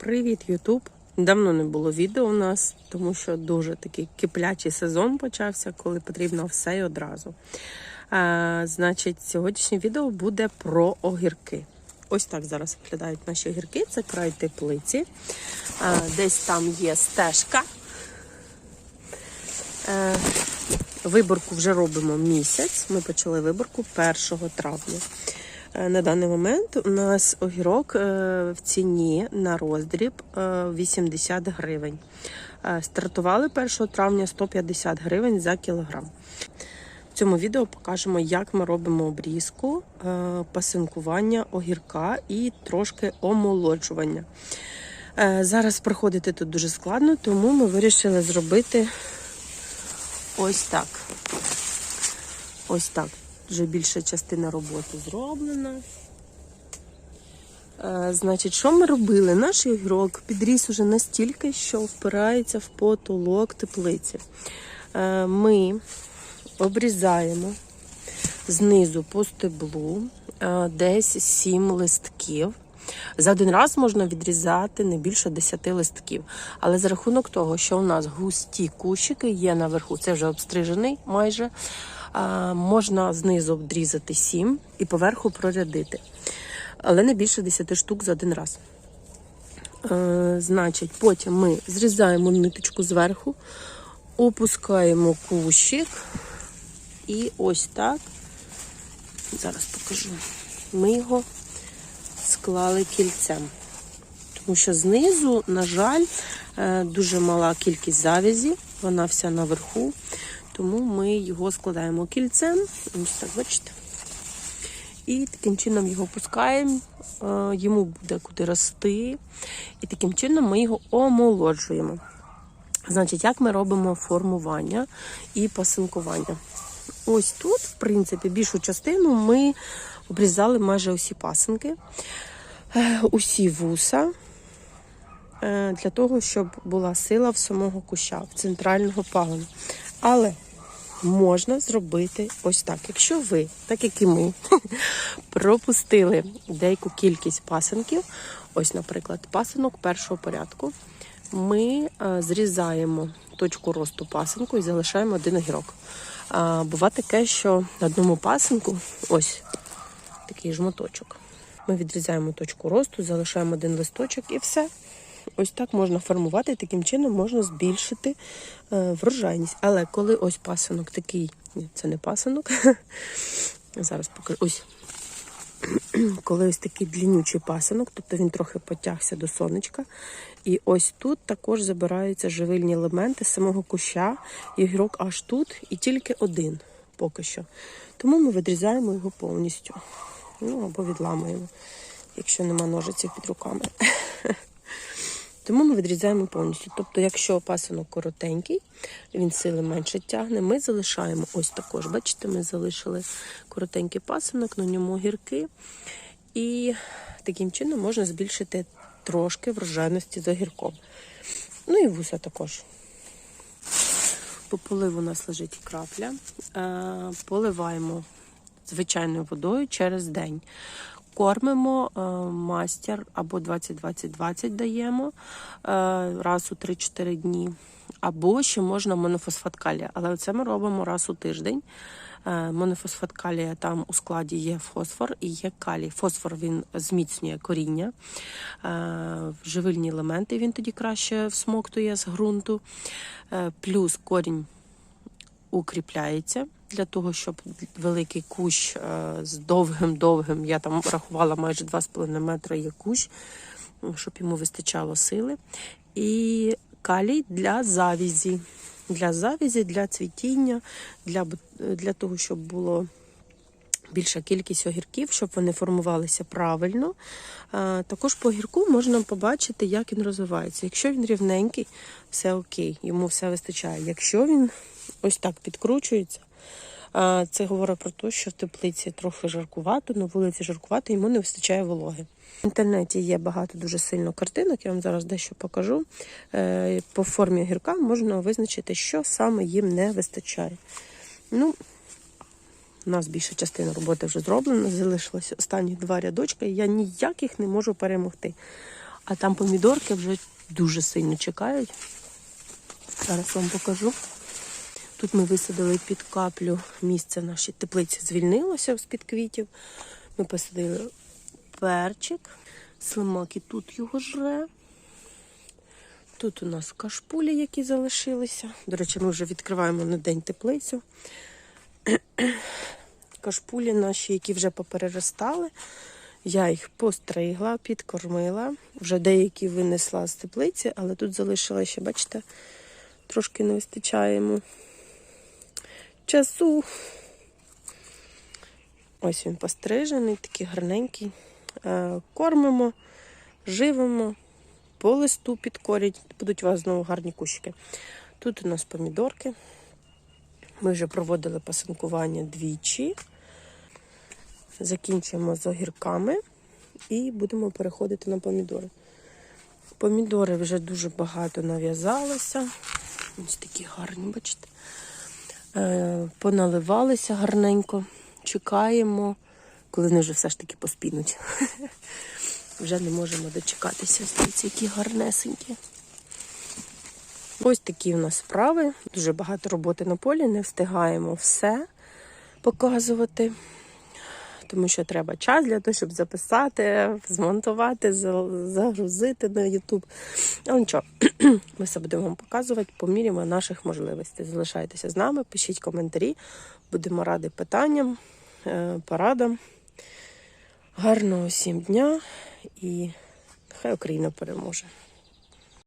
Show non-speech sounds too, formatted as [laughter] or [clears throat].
Привіт, Ютуб! Давно не було відео у нас, тому що дуже такий киплячий сезон почався, коли потрібно все і одразу. А, значить, сьогоднішнє відео буде про огірки. Ось так зараз виглядають наші огірки. Це край теплиці. А, десь там є стежка. Е, Виборку вже робимо місяць. Ми почали виборку 1 травня. Е, На даний момент у нас огірок е, в ціні на роздріб е, 80 гривень. Е, Стартували 1 травня 150 гривень за кілограм. В цьому відео покажемо, як ми робимо обрізку, пасинкування огірка і трошки омолоджування. Зараз проходити тут дуже складно, тому ми вирішили зробити ось так. Ось так. Вже більша частина роботи зроблена. Е, Значить, що ми робили? Наш огірок підріс уже настільки, що впирається в потолок теплиці. Е, Ми обрізаємо знизу по стеблу е, десь 7 листків. За один раз можна відрізати не більше 10 листків. Але за рахунок того, що у нас густі кущики є наверху, це вже обстрижений майже. Можна знизу обрізати 7 і поверху прорядити. Але не більше 10 штук за один раз. Е, Значить, потім ми зрізаємо ниточку зверху, опускаємо кущик. І ось так. Зараз покажу. Ми його склали кільцем. Тому що знизу, на жаль, е, дуже мала кількість завязі, вона вся наверху. Тому ми його складаємо кільцем. Ось так, бачите. І таким чином його пускаємо, е, йому буде куди рости. І таким чином ми його омолоджуємо. Значить, як ми робимо формування і пасинкування? Ось тут, в принципі, більшу частину ми обрізали майже усі пасинки, е, усі вуса, е, для того, щоб була сила в самого куща, в центрального пагону. Але можна зробити ось так. Якщо ви, так як і ми, [laughs] пропустили деяку кількість пасинків, ось, наприклад, пасинок першого порядку, ми е, зрізаємо точку росту пасинку і залишаємо один огірок. А, бува таке, що на одному пасинку ось такий жмоточок. Ми відрізаємо точку росту, залишаємо один листочок і все. Ось так можна формувати, таким чином можна збільшити е, врожайність. Але коли ось пасинок такий, ні, це не пасинок. [laughs] Зараз покажу. Ось [clears throat] коли ось такий длінючий пасинок, тобто він трохи потягся до сонечка. І ось тут також забираються живильні елементи з самого куща, і огірок аж тут, і тільки один поки що. Тому ми відрізаємо його повністю. Ну або відламуємо, якщо нема ножиців під руками. [laughs] Тому ми відрізаємо повністю. Тобто, якщо пасинок коротенький, він сили менше тягне, ми залишаємо ось також. Бачите, ми залишили коротенький пасинок, на ньому гірки. І таким чином можна збільшити трошки врожайності з огірком. Ну і вуса також. По поливу у нас лежить крапля. Е, Поливаємо звичайною водою через день. Кормимо е, мастер або 20-20-20 даємо е, раз у 3-4 дні. Або ще можна монофосфат калія. Але це ми робимо раз у тиждень. Е, монофосфат калія там у складі є фосфор і є калій. Фосфор він зміцнює коріння, живильні елементи він тоді краще всмоктує з ґрунту. Плюс корінь укріпляється для того, щоб великий кущ е, з довгим-довгим, я там рахувала майже 2,5 метра є кущ, щоб йому вистачало сили. І калій для завізі. Для завізі, для цвітіння, для, для того, щоб було більша кількість огірків, щоб вони формувалися правильно. Також по огірку можна побачити, як він розвивається. Якщо він рівненький, все окей, йому все вистачає. Якщо він ось так підкручується, це говорить про те, що в теплиці трохи жаркувато, на вулиці жаркувато, йому не вистачає вологи. В інтернеті є багато дуже сильно картинок, я вам зараз дещо покажу. Е, По формі огірка можна визначити, що саме їм не вистачає. Ну, у нас більша частина роботи вже зроблена, залишилось останні два рядочка, і я ніяк їх не можу перемогти. А там помідорки вже дуже сильно чекають. Зараз вам покажу. Тут ми висадили під каплю місце наші теплиці звільнилося з-під квітів. Ми посадили перчик, слимак і тут його жре. Тут у нас кашпулі, які залишилися. До речі, ми вже відкриваємо на день теплицю. [clears throat] Кашпулі наші, які вже попереростали. Я їх постригла, підкормила. Вже деякі винесла з теплиці, але тут залишила бачите, трошки не вистачає йому часу. Ось він пострижений, такий гарненький. Е, Кормимо, живимо, по листу підкорять, будуть у вас знову гарні кущики. Тут у нас помідорки. Ми вже проводили пасинкування двічі. Закінчуємо з огірками і будемо переходити на помідори. Помідори вже дуже багато нав'язалося. Ось такі гарні, бачите. Е, Поналивалися гарненько. Чекаємо, коли вони вже все ж таки поспінуть. [laughs] Вже не можемо дочекатися. Ось які гарнесенькі. Ось такі у нас справи. Дуже багато роботи на полі, не встигаємо все показувати, тому що треба час для того, щоб записати, змонтувати, загрузити на YouTube. Але нічого, [clears throat] ми все будемо вам показувати по наших можливостей. Залишайтеся з нами, пишіть коментарі, будемо раді питанням, е, порадам. Гарного всім дня і нехай Україна переможе.